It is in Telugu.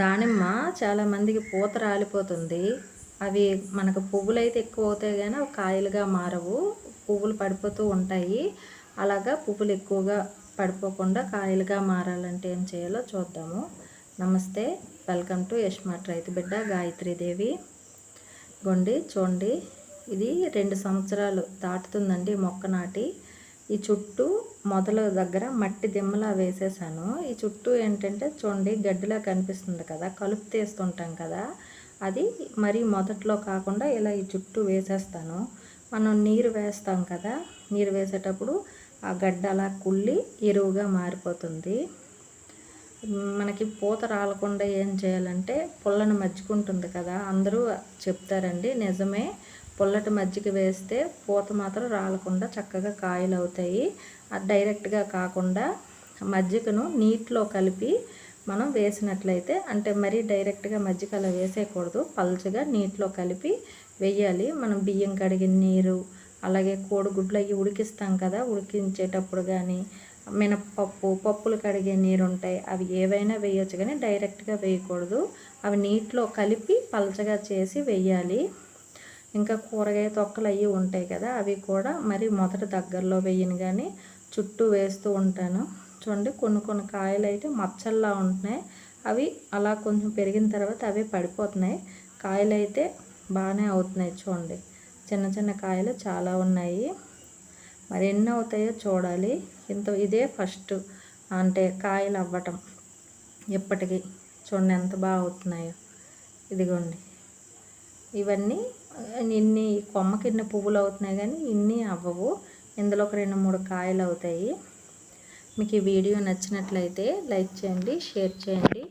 దానిమ్మ చాలామందికి పూత రాలిపోతుంది. అవి మనకు పువ్వులు అయితే ఎక్కువ అవుతాయి కానీ కాయలుగా మారవు. పువ్వులు పడిపోతూ ఉంటాయి. అలాగా పువ్వులు ఎక్కువగా పడిపోకుండా కాయలుగా మారాలంటే ఏం చేయాలో చూద్దాము. నమస్తే వెల్కమ్ టు యష్మాట్ రైతు బిడ్డ గాయత్రీదేవి గొండి చూడండి ఇది రెండు సంవత్సరాలు దాటుతుందండి మొక్క నాటి. ఈ చుట్టూ మొదల దగ్గర మట్టి దిమ్మలా వేసేసాను. ఈ చుట్టూ ఏంటంటే చూడండి గడ్డిలా కనిపిస్తుంది కదా కలుపు తీస్తుంటాం కదా. అది మరి మొదట్లో కాకుండా ఇలా ఈ చుట్టూ వేసేస్తాను. మనం నీరు వేస్తాం కదా నీరు వేసేటప్పుడు ఆ గడ్డ అలా కుళ్ళి ఎరువుగా మారిపోతుంది. మనకి పూత రాలకుండా ఏం చేయాలంటే పుల్లను మజ్జుకుంటుంది కదా అందరూ చెప్తారండి నిజమే. పుల్లటి మజ్జిగ వేస్తే పూత మాత్రం రాలకుండా చక్కగా కాయలు అవుతాయి అది డైరెక్ట్గా కాకుండా మజ్జిగను నీటిలో కలిపి మనం వేసినట్లయితే అంటే మరీ డైరెక్ట్గా మజ్జిగ అలా వేసేయకూడదు. పల్చగా నీటిలో కలిపి వేయాలి. మనం బియ్యం కడిగిన నీరు అలాగే కోడిగుడ్లు అవి ఉడికిస్తాం కదా ఉడికించేటప్పుడు కానీ మినప్పప్పు పప్పులు కడిగే నీరు ఉంటాయి అవి ఏవైనా వేయొచ్చు కానీ డైరెక్ట్గా వేయకూడదు. అవి నీటిలో కలిపి పలచగా చేసి వేయాలి. ఇంకా కూరగాయ తొక్కలు అవి ఉంటాయి కదా అవి కూడా మరి మొదట దగ్గరలో వేయను కానీ చుట్టూ వేస్తూ ఉంటాను. చూడండి కొన్ని కొన్ని కాయలు అయితే మచ్చల్లా ఉంటున్నాయి. అవి అలా కొంచెం పెరిగిన తర్వాత అవి పడిపోతున్నాయి. కాయలు అయితే బాగానే అవుతున్నాయి చూడండి. చిన్న చిన్న కాయలు చాలా ఉన్నాయి. మరి ఎన్ని అవుతాయో చూడాలి. ఇంత ఇదే ఫస్ట్ అంటే కాయలు అవ్వటం ఎప్పటికీ. చూడండి ఎంత బాగా అవుతున్నాయో. ఇదిగోండి. ఇవన్నీ ఇన్ని కొమ్మకి ఇన్ని పువ్వులు అవుతున్నాయి కానీ ఇన్ని అవ్వవు. ఇందులో ఒక రెండు మూడు కాయలు అవుతాయి. మీకు ఈ వీడియో నచ్చినట్లయితే లైక్ చేయండి షేర్ చేయండి.